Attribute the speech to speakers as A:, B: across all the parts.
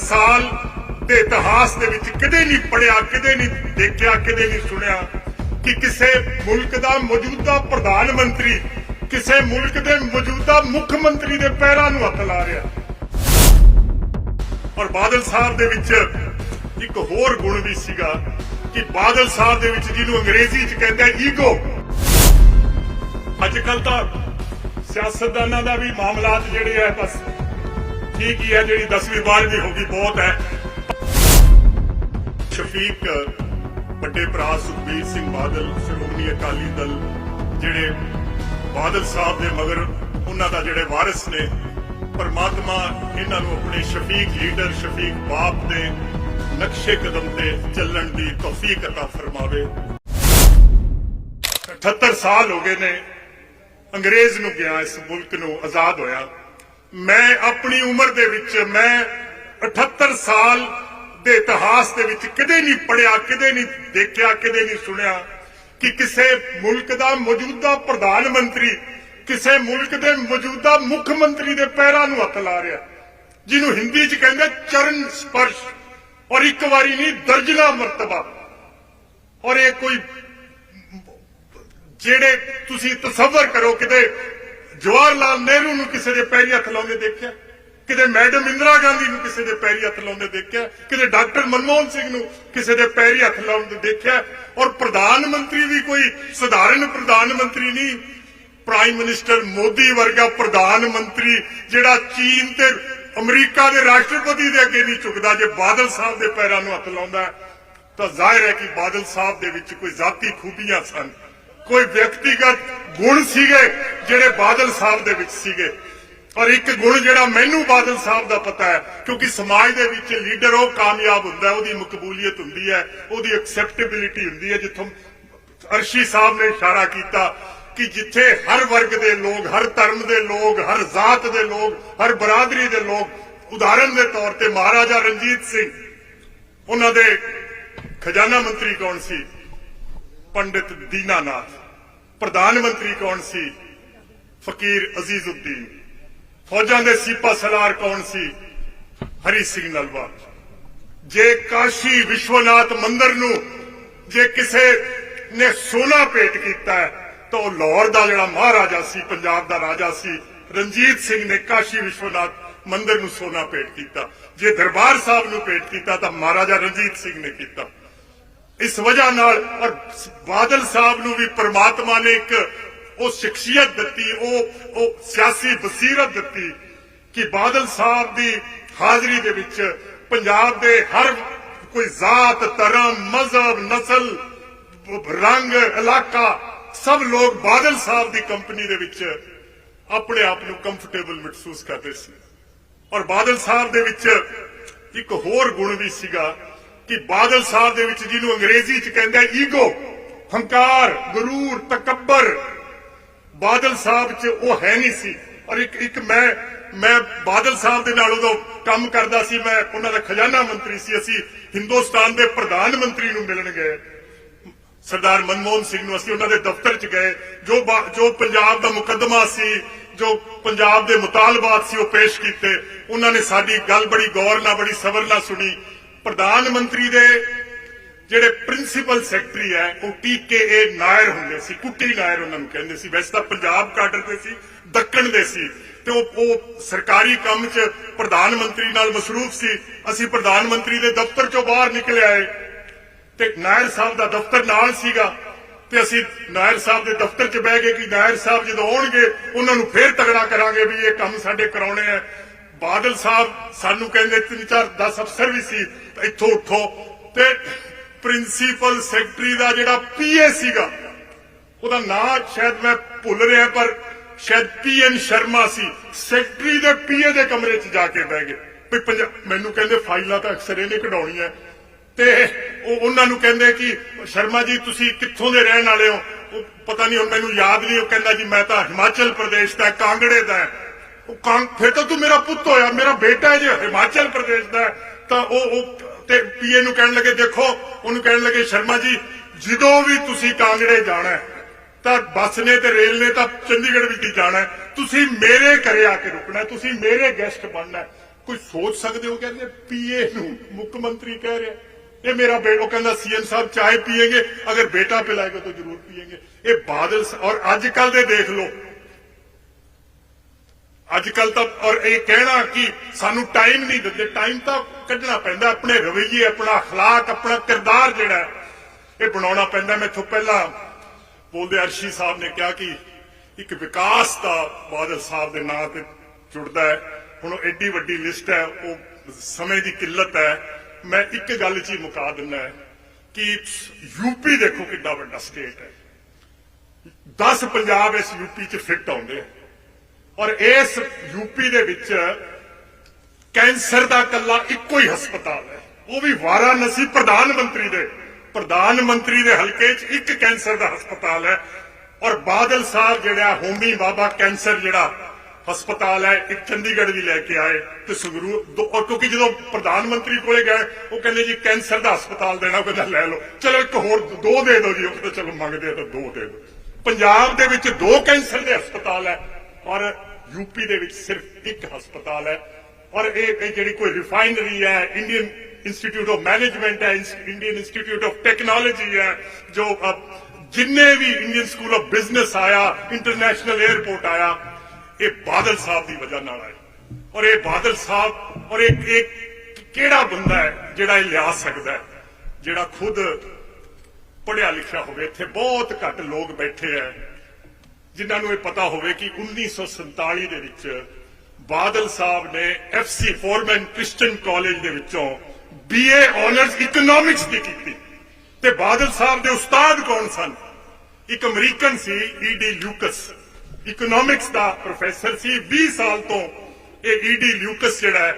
A: ਸਾਲ ਦੇ ਇਤਿਹਾਸ ਦੇ ਵਿੱਚ ਕਦੇ ਨਹੀਂ ਪੜਿਆ ਕਦੇ ਨਹੀਂ ਦੇਖਿਆ ਕਦੇ ਨਹੀਂ ਸੁਣਿਆ ਕਿ ਕਿਸੇ ਮੁਲਕ ਦਾ ਮੌਜੂਦਾ ਪ੍ਰਧਾਨ ਮੰਤਰੀ ਕਿਸੇ ਮੁਲਕ ਦੇ ਮੌਜੂਦਾ ਮੁੱਖ ਮੰਤਰੀ ਦੇ ਪੈਰਾਂ ਨੂੰ ਹੱਥ ਲਾ ਰਿਹਾ। ਔਰ ਬਾਦਲ ਸਾਹਿਬ ਦੇ ਵਿੱਚ ਇੱਕ ਹੋਰ ਗੁਣ ਵੀ ਸੀਗਾ ਕਿ ਬਾਦਲ ਸਾਹਿਬ ਦੇ ਵਿੱਚ ਜਿਹਨੂੰ ਅੰਗਰੇਜ਼ੀ ਚ ਕਹਿੰਦੇ ਈਗੋ ਅੱਜ ਕੱਲ ਤਾਂ ਸਿਆਸਤਦਾਨਾਂ ਦਾ ਵੀ ਮਾਮਲਾਤ ਜਿਹੜੇ ਆ ਬਸ ਠੀਕ ਹੀ ਹੈ ਜਿਹੜੀ 10ਵੀਂ 12ਵੀਂ ਹੋ ਗਈ ਬਹੁਤ ਹੈ ਸ਼ਫੀਕ ਵੱਡੇ ਭਰਾ ਸੁਖਬੀਰ ਸਿੰਘ ਬਾਦਲ ਸ਼੍ਰੋਮਣੀ ਅਕਾਲੀ ਦਲ ਜਿਹੜੇ ਬਾਦਲ ਸਾਹਿਬ ਦੇ ਮਗਰ ਉਹਨਾਂ ਦਾ ਜਿਹੜੇ ਵਾਰਿਸ ਨੇ ਪਰਮਾਤਮਾ ਇਹਨਾਂ ਨੂੰ ਆਪਣੇ ਸ਼ਫੀਕ ਲੀਡਰ ਸ਼ਫੀਕ ਬਾਪ ਦੇ ਨਕਸ਼ੇ ਕਦਮ ਤੇ ਚੱਲਣ ਦੀ ਤੌਫੀਕ عطا ਫਰਮਾਵੇ 78 ਸਾਲ ਹੋ ਗਏ ਨੇ ਅੰਗਰੇਜ਼ ਨੂੰ ਗਿਆ ਇਸ ਮੁਲਕ ਨੂੰ ਆਜ਼ਾਦ ਹੋਇਆ ਮੈਂ ਆਪਣੀ ਉਮਰ ਦੇ ਵਿੱਚ ਮੈਂ 78 ਸਾਲ ਦੇ ਇਤਿਹਾਸ ਦੇ ਵਿੱਚ ਕਦੇ ਨਹੀਂ ਪੜਿਆ ਕਦੇ ਨਹੀਂ ਦੇਖਿਆ, ਕਦੇ ਨਹੀਂ ਸੁਣਿਆ ਕਿ ਕਿਸੇ ਮੁਲਕ ਦਾ ਮੌਜੂਦਾ ਪ੍ਰਧਾਨ ਮੰਤਰੀ, ਕਿਸੇ ਮੁਲਕ ਦੇ ਮੌਜੂਦਾ ਮੁੱਖ ਮੰਤਰੀ ਦੇ ਪੈਰਾਂ ਨੂੰ ਹੱਥ ਲਾ ਰਿਹਾ। ਜਿਹਨੂੰ ਹਿੰਦੀ 'ਚ ਕਹਿੰਦੇ ਚਰਨ ਸਪਰਸ਼। ਔਰ ਇੱਕ ਵਾਰੀ ਨਹੀਂ, ਦਰਜਨਾ ਮਰਤਬਾ। ਔਰ ਇਹ ਕੋਈ ਜਿਹੜੇ ਤੁਸੀਂ ਤਸਵਰ ਕਰੋ ਕਿਤੇ ਜਵਾਹਰ ਲਾਲ ਨਹਿਰੂ ਨੂੰ ਕਿਸੇ ਦੇ ਪੈਰੀ ਹੱਥ ਲਾਉਂਦੇ ਦੇਖਿਆ? ਕਿਤੇ ਮੈਡਮ ਇੰਦਰਾ ਗਾਂਧੀ ਨੂੰ ਕਿਸੇ ਦੇ ਪੈਰੀ ਹੱਥ ਲਾਉਂਦੇ ਦੇਖਿਆ? ਕਿਤੇ ਡਾਕਟਰ ਮਨਮੋਹਨ ਸਿੰਘ ਨੂੰ ਕਿਸੇ ਦੇ ਪੈਰੀ ਹੱਥ ਲਾਉਂਦੇ ਦੇਖਿਆ? ਔਰ ਪ੍ਰਧਾਨ ਮੰਤਰੀ ਵੀ ਕੋਈ ਸਧਾਰਨ ਪ੍ਰਧਾਨ ਮੰਤਰੀ ਨਹੀਂ। ਪ੍ਰਾਈਮ ਮਿਨਿਸਟਰ ਮੋਦੀ ਵਰਗਾ ਪ੍ਰਧਾਨ ਮੰਤਰੀ ਜਿਹੜਾ ਚੀਨ ਤੇ ਅਮਰੀਕਾ ਦੇ ਰਾਸ਼ਟਰਪਤੀ ਦੇ ਅੱਗੇ ਨਹੀਂ ਝੁਕਦਾ, ਜੇ ਬਾਦਲ ਸਾਹਿਬ ਦੇ ਪੈਰਾਂ ਨੂੰ ਹੱਥ ਲਾਉਂਦਾ, ਤਾਂ ਜ਼ਾਹਿਰ ਹੈ ਕਿ ਬਾਦਲ ਸਾਹਿਬ ਦੇ ਵਿੱਚ ਕੋਈ ਜ਼ਾਤੀ ਖੂਬੀਆਂ ਸਨ। ਕੋਈ ਵਿਅਕਤੀਗਤ ਗੁਣ ਸੀਗੇ ਜਿਹੜੇ ਬਾਦਲ ਸਾਹਿਬ ਦੇ ਵਿੱਚ ਸੀਗੇ। ਔਰ ਇੱਕ ਗੁਣ ਜਿਹੜਾ ਮੈਨੂੰ ਬਾਦਲ ਸਾਹਿਬ ਦਾ ਪਤਾ ਹੈ, ਕਿਉਂਕਿ ਸਮਾਜ ਦੇ ਵਿੱਚ ਲੀਡਰ ਉਹ ਕਾਮਯਾਬ ਹੁੰਦਾ ਉਹਦੀ ਮਕਬੂਲੀਅਤ ਹੁੰਦੀ ਹੈ, ਉਹਦੀ ਐਕਸੈਪਟੇਬਿਲਿਟੀ ਹੁੰਦੀ ਹੈ, ਜਿੱਥੋਂ ਅਰਸ਼ੀ ਸਾਹਿਬ ਨੇ ਇਸ਼ਾਰਾ ਕੀਤਾ ਕਿ ਜਿੱਥੇ ਹਰ ਵਰਗ ਦੇ ਲੋਕ, ਹਰ ਧਰਮ ਦੇ ਲੋਕ, ਹਰ ਜ਼ਾਤ ਦੇ ਲੋਕ, ਹਰ ਬਰਾਦਰੀ ਦੇ ਲੋਕ, ਉਦਾਹਰਨ ਦੇ ਤੌਰ ਤੇ ਮਹਾਰਾਜਾ ਰਣਜੀਤ ਸਿੰਘ, ਉਹਨਾਂ ਦੇ ਖਜ਼ਾਨਾ ਮੰਤਰੀ ਕੌਣ ਸੀ? ਪੰਡਿਤ पंडित ਪ੍ਰਧਾਨ ਮੰਤਰੀ ਕੌਣ ਸੀ? ਫਕੀਰ अजीजुद्दीन ਫੌਜਾਂ ਦੇ ਸੀਪਾ ਸਲਾਰ ਕੌਣ ਸੀ? ਹਰੀ ਸਿੰਘ ਨਲਵਾ। ਜੇ ਕਾਸ਼ੀ ਵਿਸ਼ਵਨਾਥ ਮੰਦਰ ਨੂੰ ਜੇ ਕਿਸੇ ਨੇ ਸੋਨਾ ਭੇਟ ਕੀਤਾ ਤਾਂ ਉਹ ਲਾਹੌਰ ਦਾ ਜਿਹੜਾ ਮਹਾਰਾਜਾ ਸੀ, ਪੰਜਾਬ ਦਾ ਰਾਜਾ ਸੀ, ਰਣਜੀਤ ਸਿੰਘ ਨੇ ਕਾਸ਼ੀ ਵਿਸ਼ਵਨਾਥ ਮੰਦਰ ਨੂੰ ਸੋਨਾ ਭੇਟ ਕੀਤਾ। ਜੇ ਦਰਬਾਰ ਸਾਹਿਬ ਨੂੰ ਭੇਟ ਕੀਤਾ, ਤਾਂ ਮਹਾਰਾਜਾ ਰਣਜੀਤ ਸਿੰਘ ਨੇ ਕੀਤਾ। ਇਸ ਵਜ੍ਹਾ ਨਾਲ ਔਰ ਬਾਦਲ ਸਾਹਿਬ ਨੂੰ ਵੀ ਪ੍ਰਮਾਤਮਾ ਨੇ ਇੱਕ ਉਹ ਸ਼ਖਸੀਅਤ ਦਿੱਤੀ, ਉਹ ਉਹ ਸਿਆਸੀ ਬਸੀਰਤ ਦਿੱਤੀ ਕਿ ਬਾਦਲ ਸਾਹਿਬ ਦੀ ਹਾਜ਼ਰੀ ਦੇ ਵਿੱਚ ਪੰਜਾਬ ਦੇ ਹਰ ਕੋਈ ਜ਼ਾਤ, ਧਰਮ, ਮਜ਼ਹਬ, ਨਸਲ, ਰੰਗ, ਇਲਾਕਾ ਸਭ ਲੋਕ ਬਾਦਲ ਸਾਹਿਬ ਦੀ ਕੰਪਨੀ ਦੇ ਵਿੱਚ ਆਪਣੇ ਆਪ ਨੂੰ ਕੰਫਰਟੇਬਲ ਮਹਿਸੂਸ ਕਰਦੇ ਸੀ। ਔਰ ਬਾਦਲ ਸਾਹਿਬ ਦੇ ਵਿੱਚ ਇੱਕ ਹੋਰ ਗੁਣ ਵੀ ਸੀਗਾ ਕਿ ਬਾਦਲ ਸਾਹਿਬ ਦੇ ਵਿੱਚ ਜਿਹਨੂੰ ਅੰਗਰੇਜ਼ੀ ਚ ਕਹਿੰਦੇ ਈਗੋ, ਹੰਕਾਰ, ਗਰੂਰ, ਤਕੱਬਰ। ਬਾਦਲ ਸਾਹਿਬ ਚ ਉਹ ਹੈ ਨਹੀਂ ਸੀ। ਔਰ ਇੱਕ ਇੱਕ ਮੈਂ ਮੈਂ ਬਾਦਲ ਸਾਹਿਬ ਦੇ ਨਾਲ ਉਦੋਂ ਕੰਮ ਕਰਦਾ ਸੀ। ਮੈਂ ਉਹਨਾਂ ਦਾ ਖਜ਼ਾਨਾ ਮੰਤਰੀ ਸੀ। ਅਸੀਂ ਹਿੰਦੁਸਤਾਨ ਦੇ ਪ੍ਰਧਾਨ ਮੰਤਰੀ ਨੂੰ ਮਿਲਣ ਗਏ। ਸਰਦਾਰ ਮਨਮੋਹਨ ਸਿੰਘ ਨੂੰ ਅਸੀਂ ਉਹਨਾਂ ਦੇ ਦਫ਼ਤਰ 'ਚ ਗਏ। ਜੋ ਬਾ- ਜੋ ਪੰਜਾਬ ਦਾ ਮੁਕੱਦਮਾ ਸੀ, ਜੋ ਪੰਜਾਬ ਦੇ ਮੁਤਾਲਬਾਤ ਸੀ, ਉਹ ਪੇਸ਼ ਕੀਤੇ। ਉਹਨਾਂ ਨੇ ਸਾਡੀ ਗੱਲ ਬੜੀ ਗੌਰ ਨਾਲ, ਬੜੀ ਸਬਰ ਨਾਲ ਸੁਣੀ। ਪ੍ਰਧਾਨ ਮੰਤਰੀ ਦੇ ਜਿਹੜੇ ਪ੍ਰਿੰਸੀਪਲ ਸੈਕਟਰੀ ਹੈ, ਉਹ ਟੀਕੇਏ ਨਾਇਰ ਹੁੰਦੇ ਸੀ, ਕੁੱਟੀ ਨਾਇਰ ਉਹਨਾਂ ਨੂੰ ਕਹਿੰਦੇ ਸੀ। ਵੈਸੇ ਤਾਂ ਪੰਜਾਬ ਕਾਡਰ ਦੇ ਸੀ ਦੱਕਣ ਦੇ ਸੀ। ਤੇ ਉਹ ਉਹ ਸਰਕਾਰੀ ਕੰਮ 'ਚ ਪ੍ਰਧਾਨ ਮੰਤਰੀ ਨਾਲ ਮਸਰੂਫ ਸੀ। ਅਸੀਂ ਪ੍ਰਧਾਨ ਮੰਤਰੀ ਦੇ ਦਫ਼ਤਰ 'ਚੋਂ ਬਾਹਰ ਨਿਕਲ ਆਏ। ਤੇ ਨਾਇਰ ਸਾਹਿਬ ਦਾ ਦਫ਼ਤਰ ਨਾਲ ਸੀਗਾ। ਤੇ ਅਸੀਂ ਨਾਇਰ ਸਾਹਿਬ ਦੇ ਦਫ਼ਤਰ 'ਚ ਬਹਿ ਗਏ ਕਿ ਨਾਇਰ ਸਾਹਿਬ ਜਦੋਂ ਆਉਣਗੇ, ਉਹਨਾਂ ਨੂੰ ਫੇਰ ਤਗੜਾ ਕਰਾਂਗੇ ਵੀ ਇਹ ਕੰਮ ਸਾਡੇ ਕਰਾਉਣੇ ਆ। ਬਾਦਲ ਸਾਹਿਬ ਸਾਨੂੰ ਕਹਿੰਦੇ ਤਿੰਨ ਚਾਰ 10 ਅਫਸਰ ਵੀ ਸੀ ਇੱਥੋਂ ਉੱਠੋ। ਤੇ ਪ੍ਰਿੰਸੀਪਲ ਸੈਕਟਰੀ ਦਾ ਜਿਹੜਾ ਪੀਏ ਸੀਗਾ, ਉਹਦਾ ਨਾਂ ਸ਼ਾਇਦ ਮੈਂ ਭੁੱਲ ਰਿਹਾ, ਪਰ ਸ਼ਾਇਦ ਪੀਐਨ ਸ਼ਰਮਾ ਸੀ। ਸੈਕਟਰੀ ਦੇ ਪੀਏ ਦੇ ਕਮਰੇ 'ਚ ਜਾ ਕੇ ਬਹਿ ਗਏ। ਵੀ ਮੈਨੂੰ ਕਹਿੰਦੇ ਫਾਈਲਾਂ ਤਾਂ ਅਕਸਰ ਇਹਨੇ ਕਢਾਉਣੀਆਂ। ਤੇ ਉਹ ਉਹਨਾਂ ਨੂੰ ਕਹਿੰਦੇ ਕਿ, ਸ਼ਰਮਾ ਜੀ, ਤੁਸੀਂ ਕਿੱਥੋਂ ਦੇ ਰਹਿਣ ਵਾਲੇ ਹੋ? ਉਹ ਪਤਾ ਨਹੀਂ, ਹੁਣ ਮੈਨੂੰ ਯਾਦ ਨਹੀਂ, ਉਹ ਕਹਿੰਦਾ ਜੀ, ਮੈਂ ਤਾਂ ਹਿਮਾਚਲ ਪ੍ਰਦੇਸ਼ ਦਾ, ਕਾਂਗੜੇ ਦਾ ਉਹ ਕਾਂ ਫਿਰ ਤਾਂ ਤੂੰ ਮੇਰਾ ਪੁੱਤ ਹੋਇਆ, ਮੇਰਾ ਬੇਟਾ ਜੇ, ਹਿਮਾਚਲ ਪ੍ਰਦੇਸ਼ ਦਾ ਤਾਂ ਉਹ ਉਹ ਤੇ ਪੀਏ ਨੂੰ ਕਹਿਣ ਲੱਗੇ, ਦੇਖੋ, ਉਹਨੂੰ ਕਹਿਣ ਲੱਗੇ, ਸ਼ਰਮਾ ਜੀ, ਜਦੋਂ ਵੀ ਤੁਸੀਂ ਕਾਂਗੜੇ ਜਾਣਾ ਤਾਂ ਬੱਸ ਨੇ ਤੇ ਰੇਲ ਨੇ ਤਾਂ ਚੰਡੀਗੜ੍ਹ ਵਿੱਚ ਹੀ ਜਾਣਾ ਤੁਸੀਂ ਮੇਰੇ ਘਰੇ ਆ ਕੇ ਰੁਕਣਾ ਤੁਸੀਂ ਮੇਰੇ ਗੈਸਟ ਬਣਨਾ ਕੋਈ ਸੋਚ ਸਕਦੇ ਹੋ ਕਹਿੰਦੇ ਪੀਏ ਨੂੰ ਮੁੱਖ ਮੰਤਰੀ ਕਹਿ ਰਿਹਾ ਇਹ ਮੇਰਾ ਬੇਟਾ ਕਹਿੰਦਾ ਸੀਐਮ ਸਾਹਿਬ ਚਾਹੇ ਪੀਏਗੇ, ਅਗਰ ਬੇਟਾ ਪਿਲਾਏਗਾ ਤਾਂ ਜ਼ਰੂਰ ਪੀਏਗੇ। ਇਹ ਬਾਦਲ ਔਰ ਅੱਜ ਕੱਲ ਦੇ ਦੇਖ ਲਓ ਅੱਜ ਕੱਲ ਤਾਂ ਔਰ ਇਹ ਕਹਿਣਾ ਕਿ ਸਾਨੂੰ ਟਾਈਮ ਨਹੀਂ ਦਿੰਦੇ ਟਾਈਮ ਤਾਂ ਕੱਢਣਾ ਪੈਂਦਾ ਆਪਣੇ ਰਵੱਈਏ ਆਪਣਾ اخلاق ਆਪਣਾ ਕਿਰਦਾਰ ਜਿਹੜਾ ਹੈ, ਇਹ ਬਣਾਉਣਾ ਪੈਂਦਾ ਮੈਥੋਂ ਪਹਿਲਾਂ ਬੋਲਦੇ ਅਰਸ਼ੀ ਸਾਹਿਬ ਨੇ ਕਿਹਾ ਕਿ ਇੱਕ ਵਿਕਾਸ ਦਾ ਬਾਦਲ ਸਾਹਿਬ ਦੇ ਨਾਂ ਤੇ ਜੁੜਦਾ ਹੈ ਹੁਣ ਉਹ ਐਡੀ ਵੱਡੀ ਲਿਸਟ ਹੈ ਉਹ ਸਮੇਂ ਦੀ ਕਿੱਲਤ ਹੈ ਮੈਂ ਇੱਕ ਗੱਲ 'ਚ ਹੀ ਮੁਕਾ ਦਿੰਦਾ ਹੈ ਕਿ ਯੂਪੀ ਦੇਖੋ ਕਿੱਡਾ ਵੱਡਾ ਸਟੇਟ ਹੈ 10 ਪੰਜਾਬ ਇਸ ਯੂਪੀ 'ਚ ਫਿੱਟ ਆਉਂਦੇ ਆ ਔਰ ਇਸ ਯੂਪੀ ਦੇ ਵਿੱਚ ਕੈਂਸਰ ਦਾ ਕੱਲਾ ਇੱਕੋ ਹੀ ਹਸਪਤਾਲ ਹੈ। ਉਹ ਵੀ ਵਾਰਾਣਸੀ ਪ੍ਰਧਾਨ ਮੰਤਰੀ ਦੇ, ਪ੍ਰਧਾਨ ਮੰਤਰੀ ਦੇ ਹਲਕੇ 'ਚ ਇੱਕ ਕੈਂਸਰ ਦਾ ਹਸਪਤਾਲ ਹੈ। ਔਰ ਬਾਦਲ ਸਾਹਿਬ ਜਿਹੜਾ ਹੋਮੀ ਬਾਬਾ ਕੈਂਸਰ ਜਿਹੜਾ ਹਸਪਤਾਲ ਹੈ, ਇੱਕ ਚੰਡੀਗੜ੍ਹ ਵੀ ਲੈ ਕੇ ਆਏ ਤੇ ਸੰਗਰੂਰ ਔਰ ਕਿਉਂਕਿ ਜਦੋਂ ਪ੍ਰਧਾਨ ਮੰਤਰੀ ਕੋਲੇ ਗਏ, ਉਹ ਕਹਿੰਦੇ ਜੀ ਕੈਂਸਰ ਦਾ ਹਸਪਤਾਲ ਦੇਣਾ ਕਹਿੰਦਾ ਲੈ ਲਓ। ਚਲੋ ਇੱਕ ਹੋਰ ਦੋ ਦੇ ਦਿਓ ਜੀ, ਉਹ ਕਹਿੰਦਾ ਚਲੋ ਮੰਗਦੇ ਆ ਤਾਂ ਦੋ ਦੇ ਦਿਓ। ਪੰਜਾਬ ਦੇ ਵਿੱਚ ਦੋ ਕੈਂਸਰ ਦੇ ਹਸਪਤਾਲ ਹੈ ਔਰ ਯੂਪੀ ਦੇ ਵਿੱਚ ਸਿਰਫ ਇੱਕ ਹਸਪਤਾਲ ਹੈ ਔਰ ਇਹ ਜਿਹੜੀ ਕੋਈ ਰਿਫਾਈਨਰੀ ਹੈ ਇੰਡੀਅਨ ਇੰਸਟੀਚਿਊਟ ਆਫ ਮੈਨੇਜਮੈਂਟ ਹੈ ਇੰਡੀਅਨ ਇੰਸਟੀਚਿਊਟ ਆਫ ਟੈਕਨੋਲੋਜੀ ਹੈ, ਜੋ ਜਿੰਨੇ ਵੀ ਇੰਡੀਅਨ ਸਕੂਲ ਆਫ ਬਿਜ਼ਨਸ ਆਇਆ ਇੰਟਰਨੈਸ਼ਨਲ 에ਅਰਪੋਰਟ ਆਇਆ, ਇਹ ਬਾਦਲ ਸਾਹਿਬ ਦੀ ਵਜ੍ਹਾ ਨਾਲ ਆਇਆ ਔਰ ਇਹ ਬਾਦਲ ਸਾਹਿਬ, ਔਰ ਇਹ ਇੱਕ ਕਿਹੜਾ ਬੰਦਾ ਹੈ ਜਿਹੜਾ ਇਹ ਲਿਆ ਸਕਦਾ ਹੈ? ਜਿਹੜਾ ਖੁਦ ਪੜਿਆ ਲਿਖਿਆ ਹੋਵੇ, ਇੱਥੇ ਬਹੁਤ ਘੱਟ ਲੋਕ ਬੈਠੇ ਐ ਜਿਨ੍ਹਾਂ ਨੂੰ ਇਹ ਪਤਾ ਹੋਵੇ ਕਿ 1947 ਦੇ ਵਿੱਚ ਬਾਦਲ ਸਾਹਿਬ ਨੇ ਐਫਸੀ ਫੋਰਮੈਨ ਕ੍ਰਿਸਚੀਅਨ ਕਾਲਜ ਦੇ ਵਿੱਚੋਂ ਬੀਏ ਆਨਰਸ ਇਕਨੋਮਿਕਸ ਦੀ ਕੀਤੀ। ਤੇ ਬਾਦਲ ਸਾਹਿਬ ਦੇ ਉਸਤਾਦ ਕੌਣ ਸਨ? ਇੱਕ ਅਮਰੀਕਨ ਸੀ ਈਡੀ ਲਿਊਕਸ ਇਕਨੋਮਿਕਸ ਦਾ ਪ੍ਰੋਫੈਸਰ ਸੀ। 20 ਸਾਲ ਤੋਂ ਇਹ ਈਡੀ ਲਿਊਕਸ ਜਿਹੜਾ ਹੈ,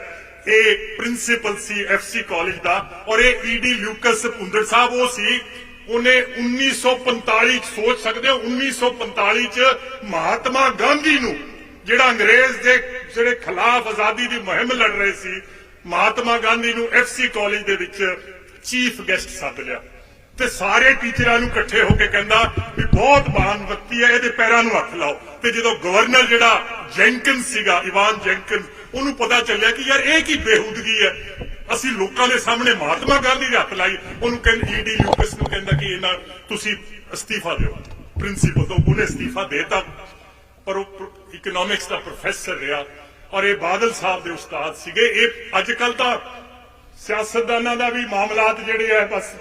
A: ਇਹ ਪ੍ਰਿੰਸੀਪਲ ਸੀ ਐਫਸੀ ਕਾਲਜ ਦਾ। ਔਰ ਇਹ ਈਡੀ ਲਿਊਕਸ ਪੁੰਦਰ ਸਾਹਿਬ, ਉਹ ਸੀ ਉਹਨੇ 1945 ਚ ਸੋਚ ਸਕਦੇ ਹੋ 1945 ਚ ਮਹਾਤਮਾ ਗਾਂਧੀ ਨੂੰ, ਜਿਹੜਾ ਅੰਗਰੇਜ਼ ਦੇ ਜਿਹੜੇ ਖਿਲਾਫ ਆਜ਼ਾਦੀ ਦੀ ਮੁਹਿੰਮ ਲੜ ਰਹੇ ਸੀ, ਮਹਾਤਮਾ ਗਾਂਧੀ ਨੂੰ ਐਫਸੀ ਕਾਲਜ ਦੇ ਵਿੱਚ ਚੀਫ ਗੈਸਟ ਸੱਦ ਲਿਆ। ਤੇ ਸਾਰੇ ਟੀਚਰਾਂ ਨੂੰ ਇਕੱਠੇ ਹੋ ਕੇ ਕਹਿੰਦਾ ਵੀ ਬਹੁਤ ਮਹਾਨ ਵਿਅਕਤੀ ਹੈ, ਇਹਦੇ ਪੈਰਾਂ ਨੂੰ ਹੱਥ ਲਾਓ। ਤੇ ਜਦੋਂ ਗਵਰਨਰ ਜਿਹੜਾ ਜੈਂਕਿੰਸ ਸੀਗਾ, ਇਵਾਨ ਜੈਂਕਿੰਸ ਉਹਨੂੰ ਪਤਾ ਚੱਲਿਆ ਕਿ ਯਾਰ ਇਹ ਕੀ ਬੇਹੂਦਗੀ ਹੈ। ਅਸੀਂ ਲੋਕਾਂ ਦੇ ਸਾਹਮਣੇ ਮਹਾਤਮਾ ਗਾਂਧੀ ਦੇ ਹੱਥ ਲਾਈ, ਉਹਨੂੰ ਕਹਿੰਦੇ ਈਡੀ ਲੂਕਸ ਨੂੰ ਕਹਿੰਦਾ ਕਿ ਇਹਨਾਂ, ਤੁਸੀਂ ਅਸਤੀਫਾ ਦਿਓ। ਪ੍ਰਿੰਸੀਪਲ ਤੋਂ ਉਹਨੇ ਅਸਤੀਫਾ ਦੇਤਾ। ਪਰ ਉਹ ਇਕਨੋਮਿਕਸ ਦਾ ਪ੍ਰੋਫੈਸਰ ਰਿਹਾ ਔਰ ਇਹ ਬਾਦਲ ਸਾਹਿਬ ਦੇ ਉਸਤਾਦ ਸੀਗੇ। ਇਹ ਅੱਜ ਕੱਲ ਤਾਂ ਸਿਆਸਤਦਾਨਾਂ ਦਾ ਵੀ ਮਾਮਲਾਤ ਜਿਹੜੇ ਆ, ਬਸ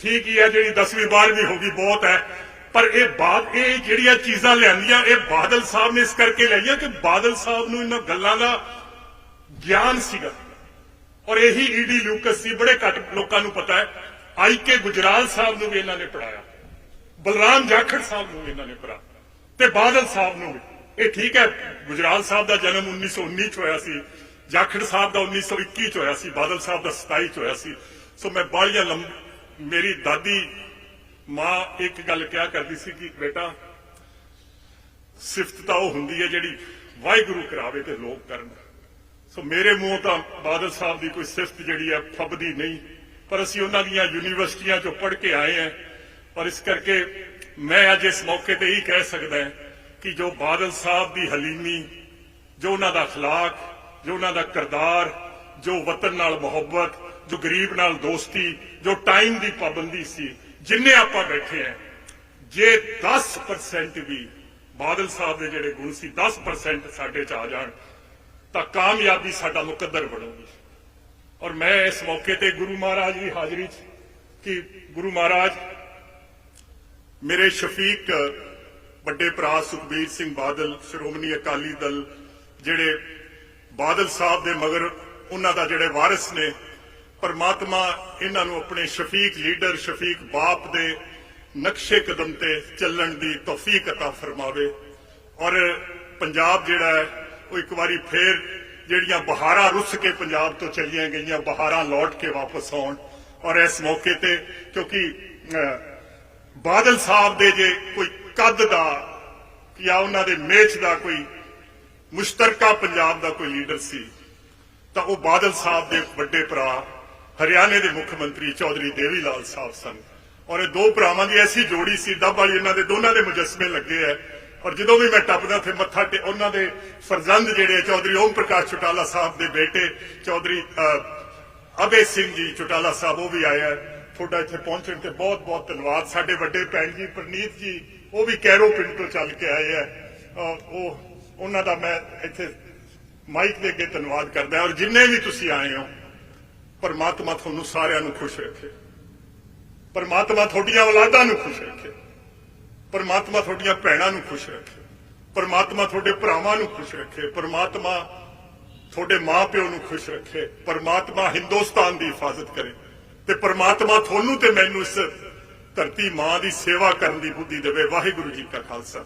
A: ਠੀਕ ਹੀ ਹੈ ਜਿਹੜੀ 10ਵੀਂ 12ਵੀਂ ਹੋ ਗਈ, ਬਹੁਤ ਹੈ। ਪਰ ਇਹ ਬਾਦ, ਇਹ ਜਿਹੜੀਆਂ ਚੀਜ਼ਾਂ ਲਿਆਂਦੀਆਂ, ਇਹ ਬਾਦਲ ਸਾਹਿਬ ਨੇ ਇਸ ਕਰਕੇ ਲਈਆਂ ਕਿ ਬਾਦਲ ਸਾਹਿਬ ਨੂੰ ਇਹਨਾਂ ਗੱਲਾਂ ਦਾ ਗਿਆਨ ਸੀਗਾ। ਔਰ ਇਹੀ ਈਡੀ ਲੂਕਸ ਸੀ, ਬੜੇ ਘੱਟ ਲੋਕਾਂ ਨੂੰ ਪਤਾ ਹੈ। ਆਈ ਕੇ ਗੁਜਰਾਲ ਸਾਹਿਬ ਨੂੰ ਵੀ ਇਹਨਾਂ ਨੇ ਪੜਾਇਆ ਬਲਰਾਮ ਜਾਖੜ ਸਾਹਿਬ ਨੂੰ ਵੀ ਇਹਨਾਂ ਨੇ ਪੜਾਇਆ ਤੇ ਬਾਦਲ ਸਾਹਿਬ ਨੂੰ ਵੀ। ਇਹ ਠੀਕ ਹੈ, ਗੁਜਰਾਲ ਸਾਹਿਬ ਦਾ ਜਨਮ 1919 ਚ ਹੋਇਆ ਸੀ, ਜਾਖੜ ਸਾਹਿਬ ਦਾ 1921 ਚ ਹੋਇਆ ਸੀ, ਬਾਦਲ ਸਾਹਿਬ ਦਾ 27 ਚ ਹੋਇਆ ਸੀ। ਸੋ ਮੈਂ ਬਾਲੀਆਂ ਲੰਮ ਮੇਰੀ ਦਾਦੀ, ਮਾਂ ਇੱਕ ਗੱਲ ਕਿਹਾ ਕਰਦੀ ਸੀ ਕਿ ਬੇਟਾ, ਸਿਫਤ ਤਾਂ ਉਹ ਹੁੰਦੀ ਹੈ ਜਿਹੜੀ ਵਾਹਿਗੁਰੂ ਕਰਾਵੇ ਤੇ ਲੋਕ ਕਰਨ। ਸੋ ਮੇਰੇ ਮੂੰਹੋਂ ਤਾਂ ਬਾਦਲ ਸਾਹਿਬ ਦੀ ਕੋਈ ਸਿਫਤ ਜਿਹੜੀ ਹੈ ਫੱਬਦੀ ਨਹੀਂ ਪਰ ਅਸੀਂ ਉਹਨਾਂ ਦੀਆਂ ਯੂਨੀਵਰਸਿਟੀਆਂ ਚੋਂ ਪੜ੍ਹ ਕੇ ਆਏ ਹਾਂ ਪਰ ਇਸ ਕਰਕੇ ਮੈਂ ਅੱਜ ਇਸ ਮੌਕੇ ਤੇ ਇਹ ਕਹਿ ਸਕਦਾ ਹਾਂ ਕਿ ਜੋ ਬਾਦਲ ਸਾਹਿਬ ਦੀ ਹਲੀਮੀ ਜੋ ਉਹਨਾਂ ਦਾ اخلاق ਜੋ ਉਹਨਾਂ ਦਾ ਕਿਰਦਾਰ ਜੋ ਵਤਨ ਨਾਲ ਮੁਹੱਬਤ ਜੋ ਗਰੀਬ ਨਾਲ ਦੋਸਤੀ ਜੋ ਟਾਈਮ ਦੀ ਪਾਬੰਦੀ ਸੀ ਜਿੰਨੇ ਆਪਾਂ ਬੈਠੇ ਆ ਜੇ 10% ਵੀ ਬਾਦਲ ਸਾਹਿਬ ਦੇ ਜਿਹੜੇ ਗੁਣ ਸੀ 10% ਸਾਡੇ ਚ ਆ ਜਾਣ ਤਾਂ ਕਾਮਯਾਬੀ ਸਾਡਾ ਮੁਕੱਦਰ ਬਣੂਗੀ ਔਰ ਮੈਂ ਇਸ ਮੌਕੇ ਤੇ ਗੁਰੂ ਮਹਾਰਾਜ ਦੀ ਹਾਜ਼ਰੀ 'ਚ ਕਿ ਗੁਰੂ ਮਹਾਰਾਜ ਮੇਰੇ ਸ਼ਫੀਕ ਵੱਡੇ ਭਰਾ ਸੁਖਬੀਰ ਸਿੰਘ ਬਾਦਲ ਸ਼੍ਰੋਮਣੀ ਅਕਾਲੀ ਦਲ ਜਿਹੜੇ ਬਾਦਲ ਸਾਹਿਬ ਦੇ ਮਗਰ ਉਹਨਾਂ ਦਾ ਜਿਹੜੇ ਵਾਰਿਸ ਨੇ ਪਰਮਾਤਮਾ ਇਹਨਾਂ ਨੂੰ ਆਪਣੇ ਸ਼ਫੀਕ ਲੀਡਰ ਸ਼ਫੀਕ ਬਾਪ ਦੇ ਨਕਸ਼ੇ ਕਦਮ ਤੇ ਚੱਲਣ ਦੀ ਤੌਫੀਕ عطا ਫਰਮਾਵੇ ਔਰ ਪੰਜਾਬ ਜਿਹੜਾ ਹੈ ਉਹ ਇੱਕ ਵਾਰੀ ਫੇਰ ਜਿਹੜੀਆਂ ਬਹਾਰਾਂ ਰੁੱਸ ਕੇ ਪੰਜਾਬ ਤੋਂ ਚਲੀਆਂ ਗਈਆਂ, ਬਹਾਰਾਂ ਲੌਟ ਕੇ ਵਾਪਸ ਆਉਣ। ਔਰ ਇਸ ਮੌਕੇ ਤੇ ਕਿਉਂਕਿ ਬਾਦਲ ਸਾਹਿਬ ਦੇ ਜੇ ਕੋਈ ਕੱਦ ਦਾ ਜਾਂ ਉਹਨਾਂ ਦੇ ਮੇਚ ਦਾ ਕੋਈ ਮੁਸ਼ਤਰਕਾ ਪੰਜਾਬ ਦਾ ਕੋਈ ਲੀਡਰ ਸੀ, ਤਾਂ ਉਹ ਬਾਦਲ ਸਾਹਿਬ ਦੇ ਵੱਡੇ ਭਰਾ ਹਰਿਆਣੇ ਦੇ ਮੁੱਖ ਮੰਤਰੀ ਚੌਧਰੀ ਦੇਵੀ ਲਾਲ ਸਾਹਿਬ ਸਨ। ਔਰ ਇਹ ਦੋ ਭਰਾਵਾਂ ਦੀ ਐਸੀ ਜੋੜੀ ਸੀ ਦੱਬ ਵਾਲੀ ਇਹਨਾਂ ਦੇ ਦੋਨਾਂ ਦੇ ਮੁਜਸਮੇ ਲੱਗੇ ਐ। ਔਰ ਜਦੋਂ ਵੀ ਮੈਂ ਟੱਪਦਾ ਉੱਥੇ ਮੱਥਾ ਟੇ ਉਹਨਾਂ ਦੇ ਫਰਜ਼ੰਦ ਜਿਹੜੇ ਚੌਧਰੀ ਓਮ ਪ੍ਰਕਾਸ਼ ਚੁਟਾਲਾ ਸਾਹਿਬ ਦੇ ਬੇਟੇ ਚੌਧਰੀ ਅਹ, ਅਬੇ ਸਿੰਘ ਜੀ ਚੁਟਾਲਾ ਸਾਹਿਬ ਉਹ ਵੀ ਆਇਆ ਤੁਹਾਡਾ ਇੱਥੇ ਪਹੁੰਚਣ ਤੇ ਬਹੁਤ ਬਹੁਤ ਧੰਨਵਾਦ। ਸਾਡੇ ਵੱਡੇ ਭੈਣ ਜੀ ਪ੍ਰਨੀਤ ਜੀ ਉਹ ਵੀ ਕੈਰੋ ਪਿੰਡ ਤੋਂ ਚੱਲ ਕੇ ਆਏ ਆ। ਅਹ, ਉਹ ਉਹਨਾਂ ਦਾ ਮੈਂ ਇੱਥੇ ਮਾਈਕ ਦੇ ਅੱਗੇ ਧੰਨਵਾਦ ਕਰਦਾ ਔਰ ਜਿੰਨੇ ਵੀ ਤੁਸੀਂ ਆਏ ਹੋ ਪਰਮਾਤਮਾ ਤੁਹਾਨੂੰ ਸਾਰਿਆਂ ਨੂੰ ਖੁਸ਼ ਰੱਖੇ। ਪਰਮਾਤਮਾ ਤੁਹਾਡੀਆਂ ਔਲਾਦਾਂ ਨੂੰ ਖੁਸ਼ ਰੱਖੇ। ਪਰਮਾਤਮਾ ਤੁਹਾਡੀਆਂ ਭੈਣਾਂ ਨੂੰ ਖੁਸ਼ ਰੱਖੇ। ਪਰਮਾਤਮਾ ਤੁਹਾਡੇ ਭਰਾਵਾਂ ਨੂੰ ਖੁਸ਼ ਰੱਖੇ। ਪਰਮਾਤਮਾ ਤੁਹਾਡੇ ਮਾਪਿਓ ਨੂੰ ਖੁਸ਼ ਰੱਖੇ। ਪਰਮਾਤਮਾ ਹਿੰਦੁਸਤਾਨ ਦੀ ਹਿਫਾਜ਼ਤ ਕਰੇ। ਤੇ ਪਰਮਾਤਮਾ ਤੁਹਾਨੂੰ ਤੇ ਮੈਨੂੰ ਇਸ ਧਰਤੀ ਮਾਂ ਦੀ ਸੇਵਾ ਕਰਨ ਦੀ ਬੁੱਧੀ ਦੇਵੇ। ਵਾਹਿਗੁਰੂ ਜੀ ਕਾ ਖਾਲਸਾ।